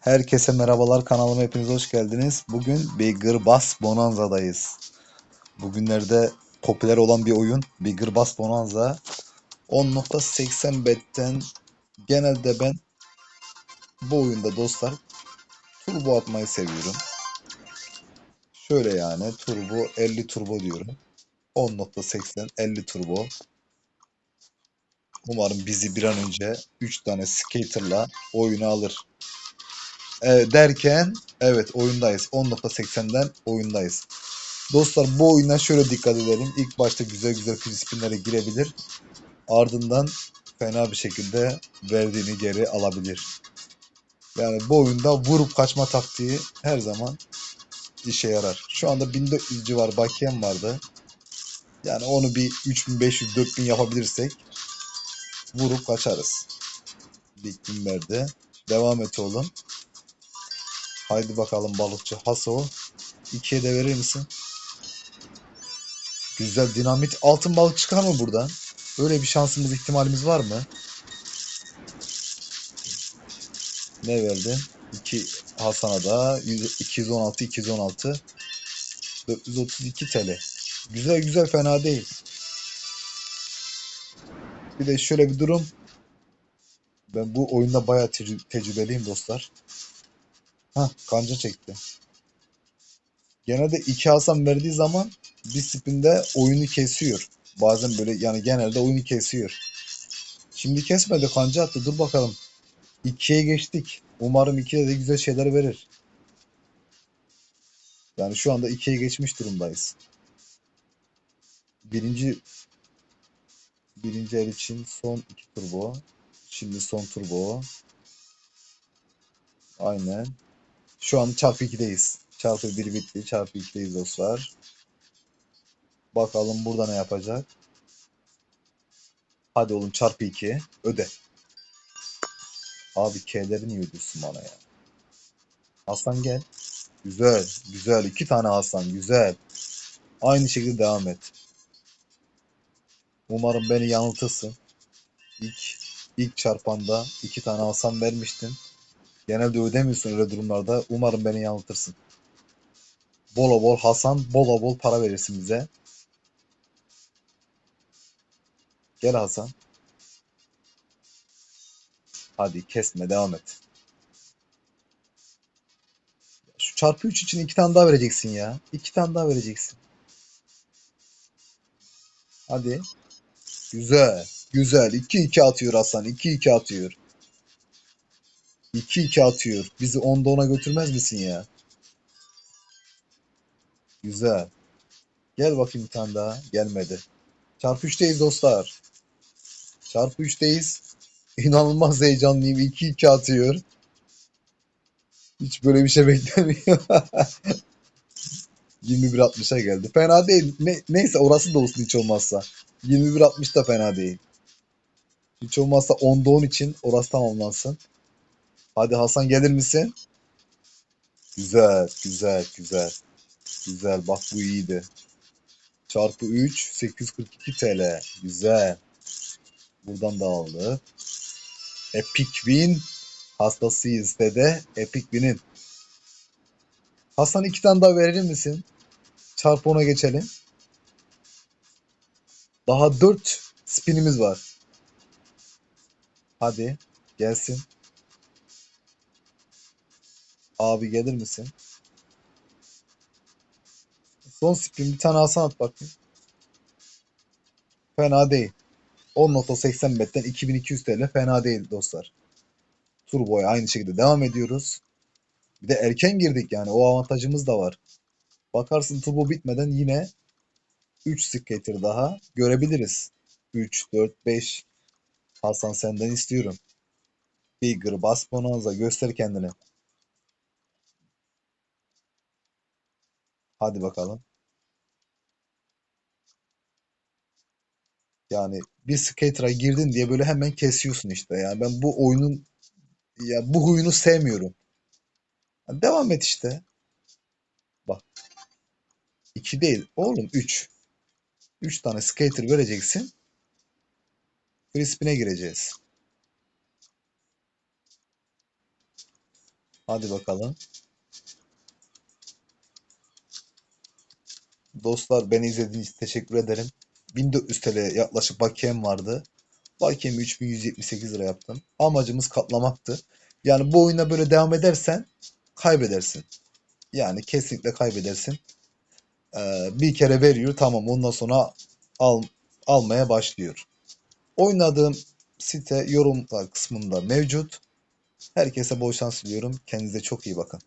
Herkese merhabalar kanalıma hepiniz hoş geldiniz. Bugün Bigger Bass Bonanza'dayız. Bugünlerde popüler olan bir oyun Bigger Bass Bonanza. 10.80 betten genelde ben bu oyunda dostlar turbo atmayı seviyorum. Şöyle yani turbo 50 turbo diyorum. 10.80 50 turbo. Umarım bizi bir an önce 3 tane skaterla oyunu alır. Evet, derken evet oyundayız. 10.80'den oyundayız. Dostlar bu oyuna şöyle dikkat edelim. İlk başta güzel güzel free spinlere girebilir. Ardından fena bir şekilde verdiğini geri alabilir. Yani bu oyunda vurup kaçma taktiği her zaman işe yarar. Şu anda 1400 civar bakiyem vardı. Yani onu bir 3500-4000 yapabilirsek vurup kaçarız. Lig verdi. Devam et oğlum. Haydi bakalım balıkçı Haso. İkiye de verir misin? Güzel dinamit. Altın balık çıkar mı buradan? Böyle bir şansımız ihtimalimiz var mı? Ne verdin? 2 Hasan'a da 100 216 216 432 TL. Güzel güzel fena değil. Bir de şöyle bir durum. Ben bu oyunda bayağı tecrü- tecrübeliyim dostlar. Hah kanca çekti. Genelde iki Hasan verdiği zaman bir spinde oyunu kesiyor. Bazen böyle yani genelde oyunu kesiyor. Şimdi kesmedi kanca attı. Dur bakalım. İkiye geçtik. Umarım ikiye de güzel şeyler verir. Yani şu anda ikiye geçmiş durumdayız. Birinci birinci el için son iki turbo. Şimdi son turbo. Aynen. Şu an çarpı 2'deyiz. Çarpı 1 bitti. Çarpı 2'deyiz dostlar. Bakalım burada ne yapacak. Hadi oğlum çarpı 2. Öde. Abi K'leri niye ödüyorsun bana ya? Hasan gel. Güzel. Güzel. iki tane Hasan. Güzel. Aynı şekilde devam et. Umarım beni yanıltırsın. İlk, ilk çarpanda iki tane Hasan vermiştin. Genelde ödemiyorsun öyle durumlarda. Umarım beni yanıltırsın. Bol bol Hasan, bol bol para verirsin bize. Gel Hasan. Hadi kesme devam et. Şu çarpı 3 için iki tane daha vereceksin ya. İki tane daha vereceksin. Hadi. Güzel. Güzel. 2-2 atıyor Hasan. 2-2 atıyor. 2-2 atıyor. Bizi 10'da 10'a götürmez misin ya? Güzel. Gel bakayım bir tane daha. Gelmedi. Çarpı 3'teyiz dostlar. Çarpı 3'teyiz. İnanılmaz heyecanlıyım. 2-2 atıyor. Hiç böyle bir şey beklemiyorum. 21.60'a geldi. Fena değil. Ne, neyse orası da olsun hiç olmazsa. 21.60 da fena değil. Hiç olmazsa 10'da 10 için orası tamamlansın. Hadi Hasan gelir misin? Güzel, güzel, güzel. Güzel, bak bu iyiydi. Çarpı 3, 842 TL. Güzel. Buradan da aldı. Epic Win. Hastasıyız dede. Epic Win'in. Hasan iki tane daha verir misin? Çarpı 10'a geçelim. Daha 4 spinimiz var. Hadi gelsin. Abi gelir misin? Son spin bir tane Hasan at bakayım. Fena değil. 10.80 betten 2200 TL fena değil dostlar. Turbo'ya aynı şekilde devam ediyoruz. Bir de erken girdik yani o avantajımız da var. Bakarsın turbo bitmeden yine 3 skater daha görebiliriz. 3, 4, 5. Hasan senden istiyorum. Bigger, Bass Bonanza göster kendini. Hadi bakalım. Yani bir skater'a girdin diye böyle hemen kesiyorsun işte. Yani ben bu oyunun ya bu huyunu sevmiyorum. Yani devam et işte. Bak. 2 değil oğlum 3. 3 tane skater vereceksin. Free spin'e gireceğiz. Hadi bakalım. Dostlar beni izlediğiniz için teşekkür ederim. 1400 TL yaklaşık bakiyem vardı. Bakiyemi 3178 lira yaptım. Amacımız katlamaktı. Yani bu oyuna böyle devam edersen kaybedersin. Yani kesinlikle kaybedersin. Ee, bir kere veriyor tamam ondan sonra al, almaya başlıyor. Oynadığım site yorumlar kısmında mevcut. Herkese bol şans diliyorum. Kendinize çok iyi bakın.